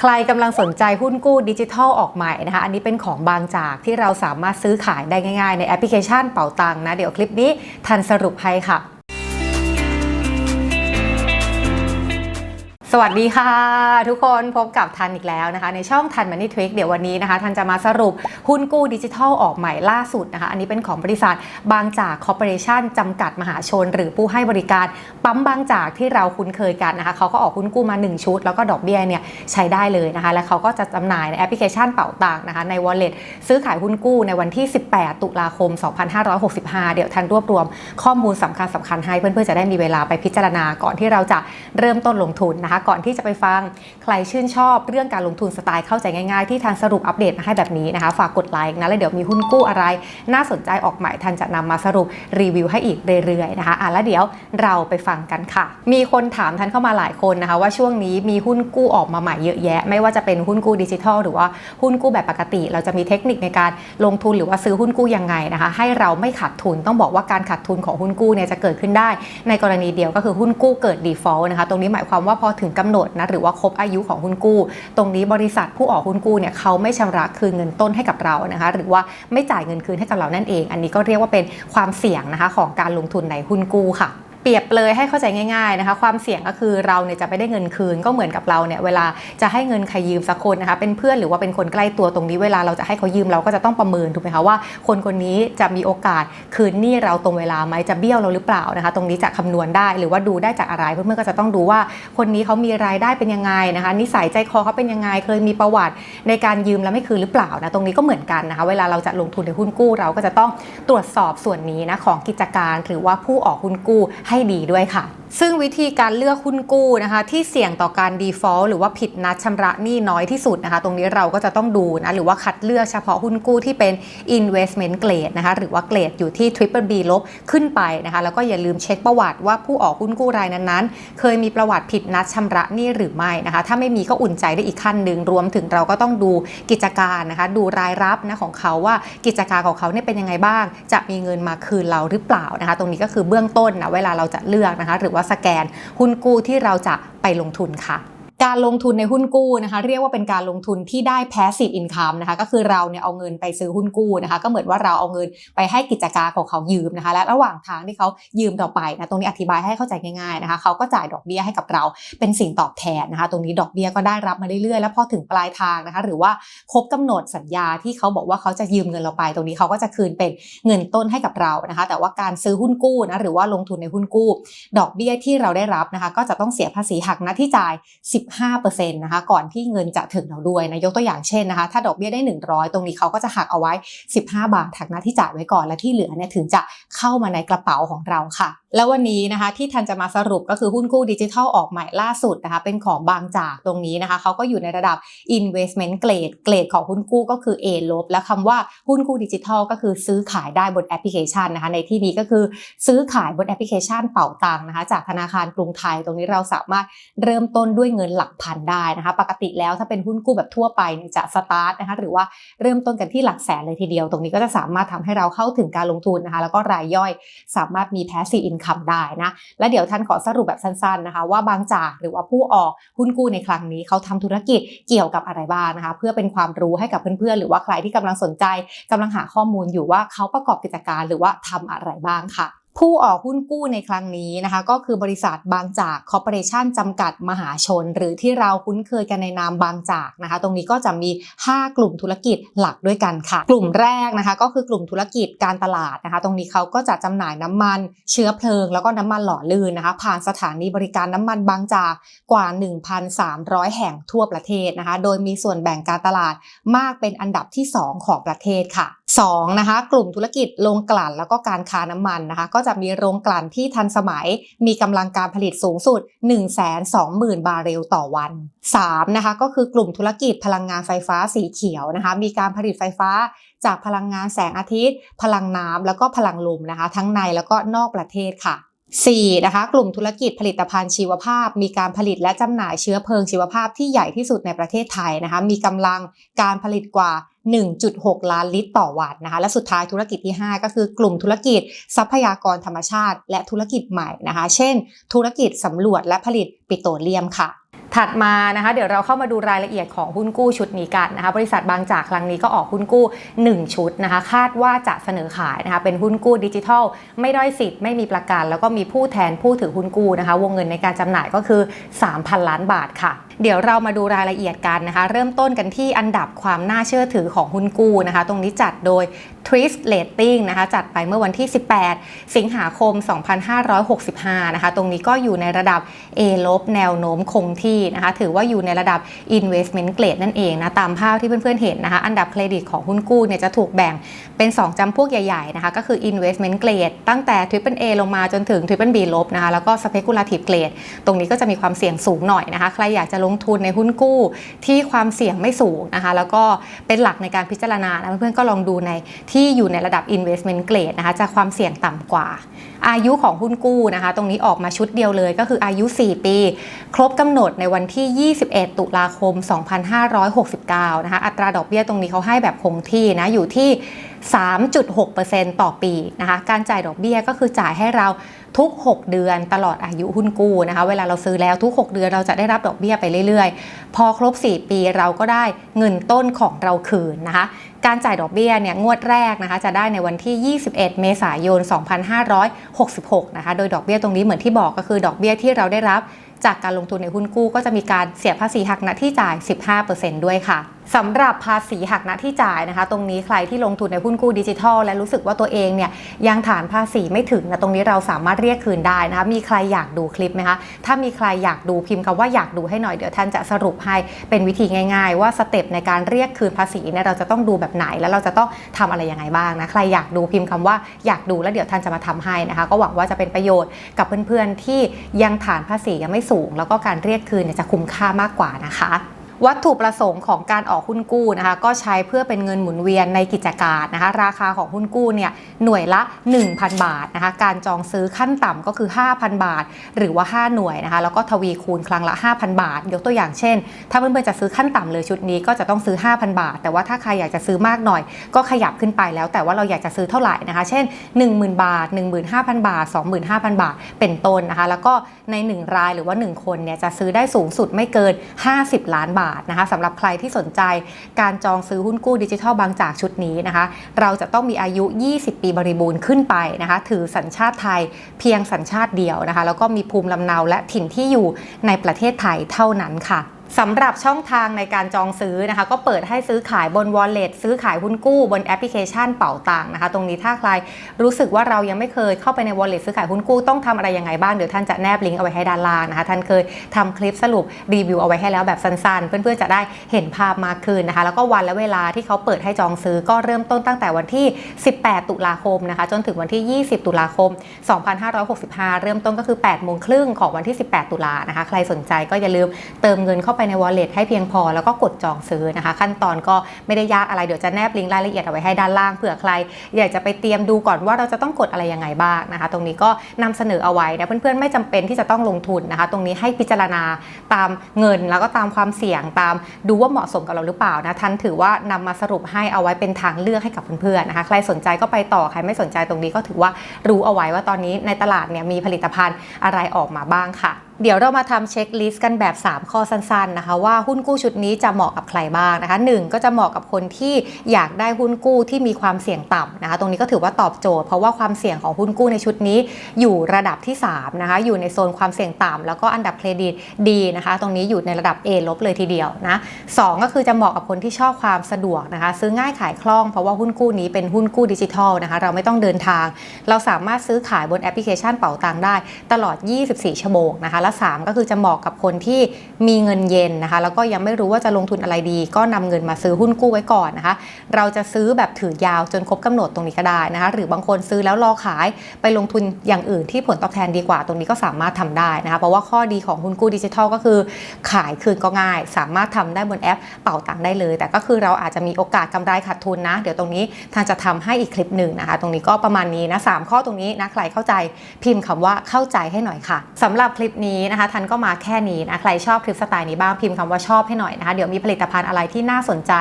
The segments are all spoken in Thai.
ใครกำลังสนใจหุ้นกู้ดิจิทัลออกใหม่นะคะ อันนี้เป็นของบางจากที่เราสามารถซื้อขายได้ง่ายๆ ในแอปพลิเคชันเป๋าตังนะ เดี๋ยวคลิปนี้ทันสรุปให้ค่ะ สวัสดีค่ะ ทุกคนพบกับทันอีกแล้วนะคะ ในช่องทันมันนี่ทริคเดี๋ยววันนี้นะคะ ทันจะมาสรุปหุ้นกู้ดิจิทัลออกใหม่ล่าสุดนะคะ อันนี้เป็นของบริษัทบางจากคอร์ปอเรชั่นจำกัดมหาชน หรือผู้ให้บริการปั๊มบางจากที่เราคุ้นเคยกันนะคะเขาก็ออกหุ้นกู้มา 1 ชุด แล้วก็ดอกเบี้ยเนี่ยใช้ได้เลยนะคะ และเขาก็จะจำหน่ายในแอปพลิเคชันเป๋าตังค์นะคะใน wallet ซื้อขายหุ้นกู้ในวันที่ 18 ตุลาคม 2565 เดี๋ยวทันรวบรวมข้อมูลสำคัญสำคัญให้เพื่อนๆจะได้มีเวลาไปพิจารณาก่อนที่เราจะเริ่มต้นลงทุนนะคะก่อนที่จะไปฟังใครชื่นชอบเรื่องการลงทุนสไตล์เข้าใจง่ายๆ ที่ทางสรุปอัปเดตมาให้แบบนี้นะคะ ฝากกดไลค์นะแล้วเดี๋ยวมีหุ้นกู้อะไร น่าสนใจออกใหม่ทันจะนำมาสรุปรีวิวให้อีกเรื่อยๆนะคะอะแล้วเดี๋ยวเราไปฟังกันค่ะ มีคนถามทันเข้ามาหลายคนนะคะ ว่าช่วงนี้มีหุ้นกู้ออกมาใหม่เยอะแยะ ไม่ว่าจะเป็นหุ้นกู้ดิจิทัลหรือว่าหุ้นกู้แบบปกติ เราจะมีเทคนิคในการลงทุนหรือว่าซื้อหุ้นกู้ยังไงนะคะ ให้เราไม่ขาดทุนต้องบอกว่าการขาดทุนของหุ้นกู้เนี่ยจะเกิดขึ้นได้ ในกรณีเดียวก็คือหุ้นกู้เกิด default นะคะ ตรงนี้หมายความว่าพอถึงกำหนดนะหรือว่าครบอายุของหุ้นกู้ ตรงนี้บริษัทผู้ออกหุ้นกู้เนี่ยเขาไม่ชำระคืนเงินต้นให้กับเรานะคะ หรือว่าไม่จ่ายเงินคืนให้กับเรานั่นเอง อันนี้ก็เรียกว่าเป็นความเสี่ยงนะคะของการลงทุนในหุ้นกู้ค่ะเปรียบ เลยให้เข้าใจง่ายๆนะคะความเสี่ยงก็คือเราเนี่ยจะไม่ได้เงินคืนก็เหมือนกับเราเนี่ยเวลาจะให้เงินใครยืมสักคนนะคะเป็นเพื่อนหรือว่าเป็นคนใกล้ตัวตรงนี้เวลาเราจะให้เขายืมเราก็จะต้องประเมินถูกไหมคะว่า คนคนนี้จะมีโอกาสคืนหนี้เราตรงเวลาไหมจะเบี้ยวเราหรือเปล่านะคะ ตรงนี้จะคำนวณได้หรือว่าดูได้จากอะไรเพื่อนๆก็จะต้องดูว่าคนนี้เขามีรายได้เป็นยังไงนะคะนิสัยใจคอเขาเป็นยังไงเคยมีประวัติในการยืมแล้วไม่คืนหรือเปล่านะตรงนี้ก็เหมือนกันนะคะเวลาเราจะลงทุนในหุ้นกู้เราก็จะต้องตรวจสอบส่วนนี้นะของกิจการหรือว่าผู้ออกหุ้นกู้ให้ดีด้วยค่ะ ซึ่งวิธีการเลือกหุ้นกู้นะคะ ที่เสี่ยงต่อการ default หรือว่าผิดนัดชำระหนี้น้อยที่สุดนะคะ ตรงนี้เราก็จะต้องดูนะ หรือว่าคัดเลือกเฉพาะหุ้นกู้ที่เป็น investment grade นะคะ หรือว่าเกรดอยู่ที่ triple B ลบขึ้นไปนะคะ แล้วก็อย่าลืมเช็คประวัติว่าผู้ออกหุ้นกู้รายนั้นๆ เคยมีประวัติผิดนัดชำระหนี้หรือไม่นะคะ ถ้าไม่มีก็อุ่นใจได้อีกขั้นหนึ่งรวมถึงเราก็ต้องดูกิจการนะคะ ดูรายรับนะของเขาว่ากิจการของเขาเนี่ยเป็นยังไงบ้าง จะมีเงินมาคืนเราหรือเปล่านะคะ ตรงนี้ก็คือเบื้องต้นนะเวลาเราจะเลือกนะคะ หรือว่าสแกนหุ้นกู้ที่เราจะไปลงทุนค่ะ การลงทุนในหุ้นกู้นะคะ เรียกว่าเป็นการลงทุนที่ได้ passive income นะคะ ก็คือเราเนี่ยเอาเงินไปซื้อหุ้นกู้นะคะ ก็เหมือนว่าเราเอาเงินไปให้กิจการของเขายืมนะคะ และระหว่างทางที่เขายืมต่อไปนะตรงนี้อธิบายให้เข้าใจง่ายๆนะคะ เขาก็จ่ายดอกเบี้ยให้กับเราเป็นสิ่งตอบแทนนะคะ ตรงนี้ดอกเบี้ยก็ได้รับมาเรื่อยๆแล้วพอถึงปลายทางนะคะ หรือว่าครบกำหนดสัญญาที่เขาบอกว่าเขาจะยืมเงินเราไป ตรงนี้เขาก็จะคืนเป็นเงินต้นให้กับเรานะคะ แต่ว่าการซื้อหุ้นกู้นะหรือว่าลงทุนในหุ้นกู้ ดอกเบี้ยที่เราได้รับนะคะ ก็จะต้องเสียภาษีหักหน้าที่จ่าย15%นะคะก่อนที่เงินจะถึงเราด้วยนะยกตัวอย่างเช่นนะคะ ถ้าดอกเบี้ยได้ 100 ตรงนี้เขาก็จะหักเอาไว้ 15 บาทหักหน้าที่จ่ายไว้ก่อนและที่เหลือเนี่ยถึงจะเข้ามาในกระเป๋าของเราค่ะ แล้ววันนี้นะคะที่ทันจะมาสรุปก็คือหุ้นกู้ดิจิทัลออกใหม่ล่าสุดนะคะเป็นของบางจากตรงนี้นะคะเขาก็อยู่ในระดับ investment grade เกรดของหุ้นกู้ก็คือ A ลบและคำว่าหุ้นกู้ดิจิทัลก็คือซื้อขายได้บนแอปพลิเคชันนะคะในที่นี้ก็คือซื้อขายบนแอปพลิเคชันเป่าตังค์นะคะจากธนาคารกรุงไทยตรงนี้เราสามารถเริ่มต้นด้วยเงินหลักักพันได้นะคะ ปกติแล้วถ้าเป็นหุ้นกู้แบบทั่วไปจะสตาร์ทนะคะหรือว่าเริ่มต้นกันที่หลักแสนเลยทีเดียว ตรงนี้ก็จะสามารถทำให้เราเข้าถึงการลงทุนนะคะ แล้วก็รายย่อยสามารถมี passive income ได้นะ และเดี๋ยวท่านขอสรุปแบบสั้นๆนะคะ ว่าบางจากหรือว่าผู้ออกหุ้นกู้ในครั้งนี้เขาทำธุรกิจเกี่ยวกับอะไรบ้างนะคะ เพื่อเป็นความรู้ให้กับเพื่อนๆหรือว่าใครที่กำลังสนใจกำลังหาข้อมูลอยู่ว่าเขาประกอบกิจการหรือว่าทำอะไรบ้างค่ะ ผู้ออกหุ้นกู้ในครั้งนี้นะคะ ก็คือบริษัทบางจากคอร์ปอเรชันจำกัดมหาชน หรือที่เราคุ้นเคยกันในนามบางจากนะคะ ตรงนี้ก็จะมี 5 กลุ่มธุรกิจหลักด้วยกันค่ะ กลุ่มแรกนะคะก็คือกลุ่มธุรกิจการตลาดนะคะ ตรงนี้เขาก็จะจำหน่ายน้ำมัน เชื้อเพลิง แล้วก็น้ำมันหล่อลื่นนะคะ ผ่านสถานีบริการน้ำมันบางจากกว่า 1,300 แห่งทั่วประเทศนะคะ โดยมีส่วนแบ่งการตลาดมากเป็นอันดับที่ 2 ของประเทศค่ะ2นะคะกลุ่มธุรกิจโรงกลั่นแล้วก็การค้าน้ำมันนะคะก็จะมีโรงกลั่นที่ทันสมัย มีกำลังการผลิตสูงสุด 120,000 บาร์เรลต่อวัน 3 นะคะก็คือกลุ่มธุรกิจพลังงานไฟฟ้าสีเขียวนะคะมีการผลิตไฟฟ้าจากพลังงานแสงอาทิตย์ พลังน้ำแล้วก็พลังลมนะคะ ทั้งในแล้วก็นอกประเทศค่ะ 4 นะคะกลุ่มธุรกิจผลิตภัณฑ์ชีวภาพ มีการผลิตและจำหน่ายเชื้อเพลิงชีวภาพที่ใหญ่ที่สุดในประเทศไทยนะคะมีกำลังการผลิตกว่า 1.6 ล้านลิตรต่อวันนะคะ และสุดท้ายธุรกิจที่ 5 ก็คือกลุ่มธุรกิจทรัพยากรธรรมชาติ และธุรกิจใหม่นะคะ เช่น ธุรกิจสำรวจและผลิตปิโตรเลียมค่ะถัดมานะคะเดี๋ยวเราเข้ามาดูรายละเอียดของหุ้นกู้ชุดนี้กันนะคะบริษัทบางจากครั้งนี้ก็ออกหุ้นกู้ 1 ชุดนะคะคาดว่าจะเสนอขายนะคะเป็นหุ้นกู้ดิจิทัล ไม่ด้อยสิทธิ์ไม่มีประกัน แล้วก็มีผู้แทนผู้ถือหุ้นกู้นะคะ วงเงินในการจำหน่ายก็คือ 3,000 ล้านบาทค่ะเดี๋ยวเรามาดูรายละเอียดกันนะคะ เริ่มต้นกันที่อันดับความน่าเชื่อถือของหุ้นกู้นะคะ ตรงนี้จัดโดย t r i s t Rating นะคะ จัดไปเมื่อวันที่ 18 สิงหาคม 2565 นะคะ ตรงนี้ก็อยู่ในระดับ A ลบแนวโน้มคงที่นะคะ ถือว่าอยู่ในระดับ investment grade นั่นเองนะ ตามภาพที่เพื่อนๆเห็นนะคะ อันดับเครดิตของหุ้นกู้เนี่ยจะถูกแบ่งเป็น 2จำพวกใหญ่ๆนะคะ ก็คือ investment grade ตั้งแต่ triple A ลงมาจนถึง triple B ลบนะคะ แล้วก็ speculative grade ตรงนี้ก็จะมีความเสี่ยงสูงหน่อยนะคะ ใครอยากจะลงทุนในหุ้นกู้ที่ความเสี่ยงไม่สูงนะคะ แล้วก็เป็นหลักในการพิจารณานะเพื่อนๆก็ลองดูในที่อยู่ในระดับ investment grade นะคะจะความเสี่ยงต่ำกว่า อายุของหุ้นกู้นะคะ ตรงนี้ออกมาชุดเดียวเลยก็คืออายุ 4 ปี ครบกำหนดในวันที่ 21 ตุลาคม 2569 นะคะ อัตราดอกเบี้ยตรงนี้เขาให้แบบคงที่นะอยู่ที่ 3.6%ต่อปีนะคะ การจ่ายดอกเบี้ยก็คือจ่ายให้เรา ทุก 6 เดือนตลอดอายุหุ้นกู้นะคะ เวลาเราซื้อแล้วทุก 6 เดือนเราจะได้รับดอกเบี้ยไปเรื่อยๆ พอครบ 4 ปีเราก็ได้เงินต้นของเราคืนนะคะ การจ่ายดอกเบี้ยเนี่ยงวดแรกนะคะ จะได้ในวันที่ 21 เมษายน 2566 นะคะ โดยดอกเบี้ยตรงนี้เหมือนที่บอกก็คือดอกเบี้ยที่เราได้รับจากการลงทุนในหุ้นกู้ก็จะมีการเสียภาษีหักณที่จ่าย 15%ด้วยค่ะ สำหรับภาษีหักณที่จ่ายนะคะ ตรงนี้ใครที่ลงทุนในหุ้นกู้ดิจิทัล และรู้สึกว่าตัวเองเนี่ยยังฐานภาษีไม่ถึงนะตรงนี้เราสามารถเรียกคืนได้นะคะมีใครอยากดูคลิปไหมคะถ้ามีใครอยากดูพิมพ์คำว่าอยากดูให้หน่อยเดี๋ยวท่านจะสรุปให้เป็นวิธีง่าย ๆ ว่าสเต็ปในการเรียกคืนภาษีเนี่ยเราจะต้องดูแบบไหนแล้วเราจะต้องทำอะไรยังไงบ้างนะใครอยากดูพิมพ์คำว่าอยากดูแล้วเดี๋ยวท่านจะมาทำให้นะคะ ก็หวังว่าจะเป็นประโยชน์กับเพื่อนๆที่ยังฐานภาษียังไม่สูง แล้วก็การเรียกคืนเนี่ยจะคุ้มค่ามากกว่านะคะ วัตถุประสงค์ของการออกหุ้นกู้นะคะก็ใช้เพื่อเป็นเงินหมุนเวียนในกิจการนะคะราคาของหุ้นกู้เนี่ยหน่วยละ 1,000 บาทนะคะการจองซื้อขั้นต่ำก็คือ 5,000 บาท หรือว่า 5 หน่วยนะคะแล้วก็ทวีคูณครั้งละ 5,000 บาท ยกตัวอย่างเช่น ถ้าเพื่อนๆจะซื้อขั้นต่ำเลยชุดนี้ก็จะต้องซื้อ 5,000 บาท แต่ว่าถ้าใครอยากจะซื้อมากหน่อย ก็ขยับขึ้นไปแล้วแต่ว่าเราอยากจะซื้อเท่าไหร่นะคะ เช่น 10,000 บาท 15,000 บาท 25,000 บาท เป็นต้นนะคะ แล้วก็ใน 1 รายหรือว่า 1 คนเนี่ยจะซื้อได้สูงสุดไม่เกิน 50 ล้านบาทนะคะสำหรับใครที่สนใจการจองซื้อหุ้นกู้ดิจิทัลบางจากชุดนี้นะคะ เราจะต้องมีอายุ 20 ปีบริบูรณ์ขึ้นไปนะคะ ถือสัญชาติไทยเพียงสัญชาติเดียวนะคะ แล้วก็มีภูมิลำเนาและถิ่นที่อยู่ในประเทศไทยเท่านั้นค่ะ สำหรับช่องทางในการจองซื้อนะคะ ก็เปิดให้ซื้อขายบน wallet ซื้อขายหุ้นกู้บนแอปพลิเคชันเป๋าตังนะคะ ตรงนี้ถ้าใครรู้สึกว่าเรายังไม่เคยเข้าไปใน wallet ซื้อขายหุ้นกู้ต้องทำอะไรยังไงบ้างเดี๋ยวท่านจะแนบลิงก์เอาไว้ให้ด้านล่างนะคะ ท่านเคยทำคลิปสรุปรีวิวเอาไว้ให้แล้วแบบสั้นๆ เพื่อนๆจะได้เห็นภาพมากขึ้นนะคะ แล้วก็วันและเวลาที่เขาเปิดให้จองซื้อก็เริ่มต้นตั้งแต่วันที่ 18 ตุลาคมนะคะ จนถึงวันที่ 20 ตุลาคม 2565 เริ่มต้นก็คือ8โมงครึ่งของวันที่ 18 ตุลานะคะ ใครสนใจก็อย่าลืมเติมเงินเข้าไปใน wallet ให้เพียงพอ แล้วก็กดจองซื้อนะคะ ขั้นตอนก็ไม่ได้ยากอะไรเดี๋ยวจะแนบลิงก์รายละเอียดเอาไว้ให้ด้านล่างเผื่อใคร อยากจะไปเตรียมดูก่อนว่าเราจะต้องกดอะไรยังไงบ้างนะคะ ตรงนี้ก็นำเสนอเอาไว้นะเพื่อนๆไม่จำเป็นที่จะต้องลงทุนนะคะ ตรงนี้ให้พิจารณาตามเงินแล้วก็ตามความเสี่ยงตามดูว่าเหมาะสมกับเราหรือเปล่านะท่านถือว่านำมาสรุปให้เอาไว้เป็นทางเลือกให้กับเพื่อนๆนะคะใครสนใจก็ไปต่อใครไม่สนใจตรงนี้ก็ถือว่ารู้เอาไว้ว่าตอนนี้ในตลาดเนี่ยมีผลิตภัณฑ์อะไรออกมาบ้างค่ะ เดี๋ยวเรามาทำเช็คลิสต์กันแบบ 3 ข้อสั้นๆนะคะว่าหุ้นกู้ชุดนี้จะเหมาะกับใครบ้างนะคะ 1 ก็จะเหมาะกับคนที่อยากได้หุ้นกู้ที่มีความเสี่ยงต่ำนะคะ ตรงนี้ก็ถือว่าตอบโจทย์ เพราะว่าความเสี่ยงของหุ้นกู้ในชุดนี้อยู่ระดับที่3นะคะอยู่ในโซนความเสี่ยงต่ำแล้วก็อันดับเครดิตดีนะคะ ตรงนี้อยู่ในระดับ A ลบเลยทีเดียวนะสก็คือจะเหมาะกับคนที่ชอบความสะดวกนะคะ ซื้อง่ายขายคล่องเพราะว่าหุ้นกู้นี้เป็นหุ้นกู้ดิจิทัลนะคะ เราไม่ต้องเดินทาง เราสามารถซื้อขายบนแอปพลิเคชันเป๋าตังได้ตลอด 24 ชั่วโมงนะคะและ3 ก็คือจะเหมาะกับคนที่มีเงินเย็นนะคะ แล้วก็ยังไม่รู้ว่าจะลงทุนอะไรดี ก็นำเงินมาซื้อหุ้นกู้ไว้ก่อนนะคะ เราจะซื้อแบบถือยาวจนครบกำหนดตรงนี้ก็ได้นะคะ หรือบางคนซื้อแล้วรอขายไปลงทุนอย่างอื่นที่ผลตอบแทนดีกว่า ตรงนี้ก็สามารถทำได้นะคะ เพราะว่าข้อดีของหุ้นกู้ดิจิทัลก็คือ ขายคืนก็ง่าย สามารถทำได้บนแอปเป่าตังค์ได้เลย แต่ก็คือเราอาจจะมีโอกาสกำไรขาดทุนนะ เดี๋ยวตรงนี้ทางจะทำให้อีกคลิปหนึ่งนะคะ ตรงนี้ก็ประมาณนี้นะสข้อตรงนี้นะใครเข้าใจพิมพ์คำว่าเข้าใจให้หน่อยค่ะสำหรับคลิปนี้นี้นะคะทันก็มาแค่นี้นะใครชอบคลิปสไตล์นี้บ้างพิมพ์คำว่าชอบให้หน่อยนะคะเดี๋ยวมีผลิตภัณฑ์อะไรที่น่าสนใจ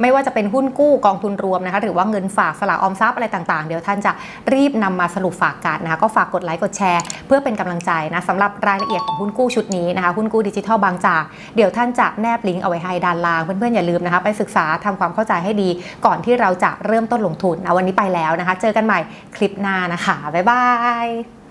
ไม่ว่าจะเป็นหุ้นกู้กองทุนรวมนะคะหรือว่าเงินฝากสลากออมทรัพย์อะไรต่างๆ เดี๋ยวท่านจะรีบนำมาสรุปฝากกันนะคะก็ฝากกดไลค์กดแชร์ เพื่อเป็นกำลังใจนะสำหรับรายละเอียดของหุ้นกู้ชุดนี้นะคะหุ้นกู้ดิจิทัลบางจากเดี๋ยวท่านจะแนบลิงก์เอาไว้ให้ด้านล่างเพื่อนๆอย่าลืมนะคะไปศึกษาทำความเข้าใจให้ดี ก่อนที่เราจะเริ่มต้นลงทุนนะวันนี้ไปแล้วนะคะ เจอกันใหม่คลิปหน้านะคะบ๊ายบาย